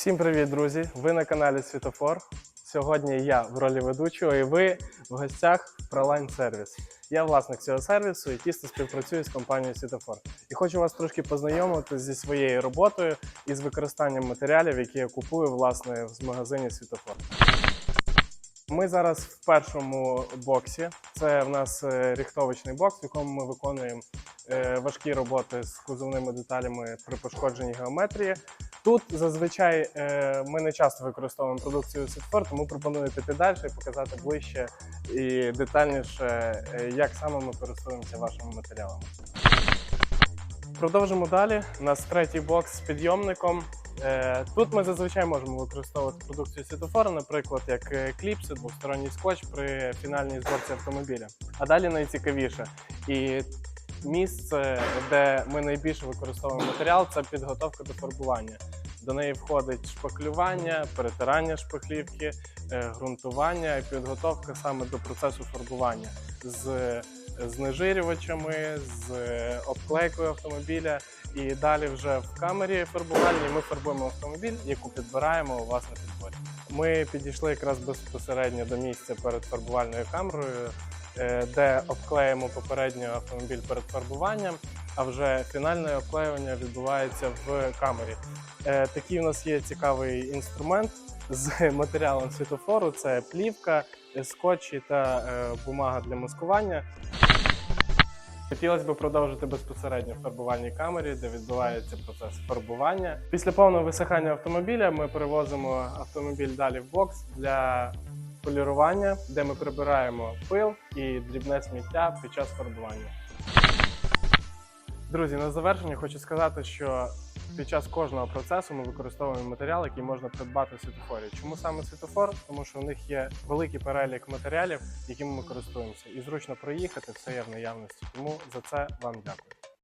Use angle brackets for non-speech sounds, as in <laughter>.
Всім привіт, друзі! Ви на каналі Світофор. Сьогодні я в ролі ведучого і ви в гостях Proline Service. Я власник цього сервісу і тісно співпрацюю з компанією Світофор. І хочу вас трошки познайомити зі своєю роботою і з використанням матеріалів, які я купую власне в магазині Світофор. Ми зараз в першому боксі. Це в нас е, ріхтовочний бокс, в якому ми виконуємо е, важкі роботи з кузовними деталями при пошкодженні геометрії. Тут зазвичай е, ми не часто використовуємо продукцію Сітфор, тому пропоную піти далі і показати ближче і детальніше, е, як саме ми користуємося вашими матеріалами. Продовжимо далі. У нас третій бокс з підйомником. Е, Тут ми зазвичай можемо використовувати продукцію світофора, наприклад, як кліпси, двосторонній скотч при фінальній зборці автомобіля. А далі найцікавіше. І місце, де ми найбільше використовуємо матеріал, це підготовка до фарбування. До неї входить шпаклювання, перетирання шпаклівки, е, ґрунтування і підготовка саме до процесу фарбування з знежирювачами, з обклейкою автомобіля. І далі вже в камері фарбувальній ми фарбуємо автомобіль, яку підбираємо у вас на підборі. Ми підійшли якраз безпосередньо до місця перед фарбувальною камерою, е, де обклеїмо попередньо автомобіль перед фарбуванням, а вже фінальне обклеювання відбувається в камері. Е, Такий у нас є цікавий інструмент з <laughs> матеріалом світофору: це плівка, е, скотчі та е, бумага для маскування. Хотілося б продовжити безпосередньо в фарбувальній камері, де відбувається процес фарбування. Після повного висихання автомобіля ми перевозимо автомобіль далі в бокс для полірування, де ми прибираємо пил і дрібне сміття під час фарбування. Друзі, на завершення хочу сказати, що під час кожного процесу ми використовуємо матеріал, який можна придбати в світофорі. Чому саме світофор? Тому що у них є великий перелік матеріалів, якими ми користуємося, і зручно проїхати, все є в наявності. Тому за це вам дякую.